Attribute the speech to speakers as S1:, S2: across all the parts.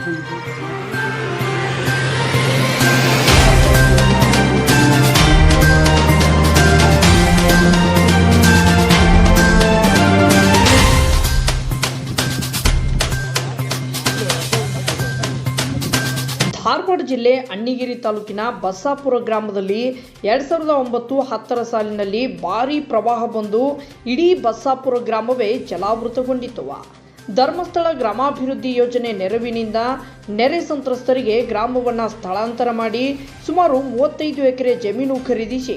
S1: ಸಂದಿದ್ದು
S2: ಧಾರವಾಡ ಜಿಲ್ಲೆ ಅಣ್ಣಿಗಿರಿ ತಾಲೂಕಿನ ಬಸ್ಸಾಪುರ ಗ್ರಾಮದಲ್ಲಿ ಎರಡು ಸಾವಿರದ ಒಂಬತ್ತು ಹತ್ತರ ಸಾಲಿನಲ್ಲಿ ಭಾರೀ ಪ್ರವಾಹ ಬಂದು ಇಡೀ ಬಸ್ಸಾಪುರ ಗ್ರಾಮವೇ ಜಲಾವೃತಗೊಂಡಿತ್ತು ಧರ್ಮಸ್ಥಳ ಗ್ರಾಮಾಭಿವೃದ್ಧಿ ಯೋಜನೆ ನೆರವಿನಿಂದ ನೆರೆ ಸಂತ್ರಸ್ತರಿಗೆ ಗ್ರಾಮವನ್ನು ಸ್ಥಳಾಂತರ ಮಾಡಿ ಸುಮಾರು ಮೂವತ್ತೈದು ಎಕರೆ ಜಮೀನು ಖರೀದಿಸಿ,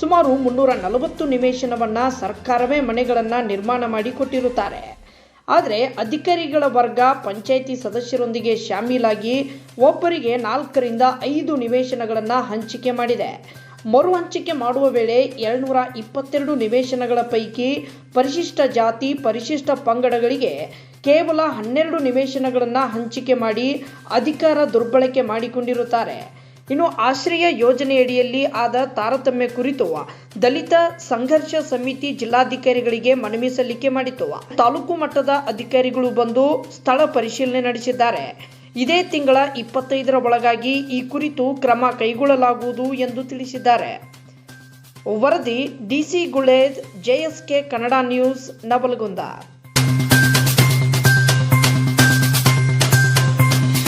S2: ಸುಮಾರು ಮುನ್ನೂರ ನಲವತ್ತು ನಿವೇಶನವನ್ನು ಸರ್ಕಾರವೇ ಮನೆಗಳನ್ನು ನಿರ್ಮಾಣ ಮಾಡಿ ಕೊಟ್ಟಿರುತ್ತಾರೆ. ಆದರೆ ಅಧಿಕಾರಿಗಳ ವರ್ಗ, ಪಂಚಾಯಿತಿ ಸದಸ್ಯರೊಂದಿಗೆ ಶಾಮೀಲಾಗಿ ಒಬ್ಬರಿಗೆ ನಾಲ್ಕರಿಂದ ಐದು ನಿವೇಶನಗಳನ್ನು ಹಂಚಿಕೆ ಮಾಡಿದೆ. ಮರು ಹಂಚಿಕೆ ಮಾಡುವ ವೇಳೆ ಎರಡುನೂರ ಇಪ್ಪತ್ತೆರಡು ನಿವೇಶನಗಳ ಪೈಕಿ ಪರಿಶಿಷ್ಟ ಜಾತಿ, ಪರಿಶಿಷ್ಟ ಪಂಗಡಗಳಿಗೆ ಕೇವಲ ಹನ್ನೆರಡು ನಿವೇಶನಗಳನ್ನು ಹಂಚಿಕೆ ಮಾಡಿ ಅಧಿಕಾರ ದುರ್ಬಳಕೆ ಮಾಡಿಕೊಂಡಿರುತ್ತಾರೆ. ಇನ್ನು ಆಶ್ರಯ ಯೋಜನೆಯಡಿಯಲ್ಲಿ ಆದ ತಾರತಮ್ಯ ಕುರಿತು ದಲಿತ ಸಂಘರ್ಷ ಸಮಿತಿ ಜಿಲ್ಲಾಧಿಕಾರಿಗಳಿಗೆ ಮನವಿ ಸಲ್ಲಿಕೆ ಮಾಡಿತು ತಾಲೂಕು ಮಟ್ಟದ ಅಧಿಕಾರಿಗಳು ಬಂದು ಸ್ಥಳ ಪರಿಶೀಲನೆ ನಡೆಸಿದ್ದಾರೆ. ಇದೇ ತಿಂಗಳ ಇಪ್ಪತ್ತೈದರ ಒಳಗಾಗಿ ಈ ಕುರಿತು ಕ್ರಮ ಕೈಗೊಳ್ಳಲಾಗುವುದು ಎಂದು ತಿಳಿಸಿದ್ದಾರೆ. ವರದಿ DC Guled JSK Kannada News, Navalgund.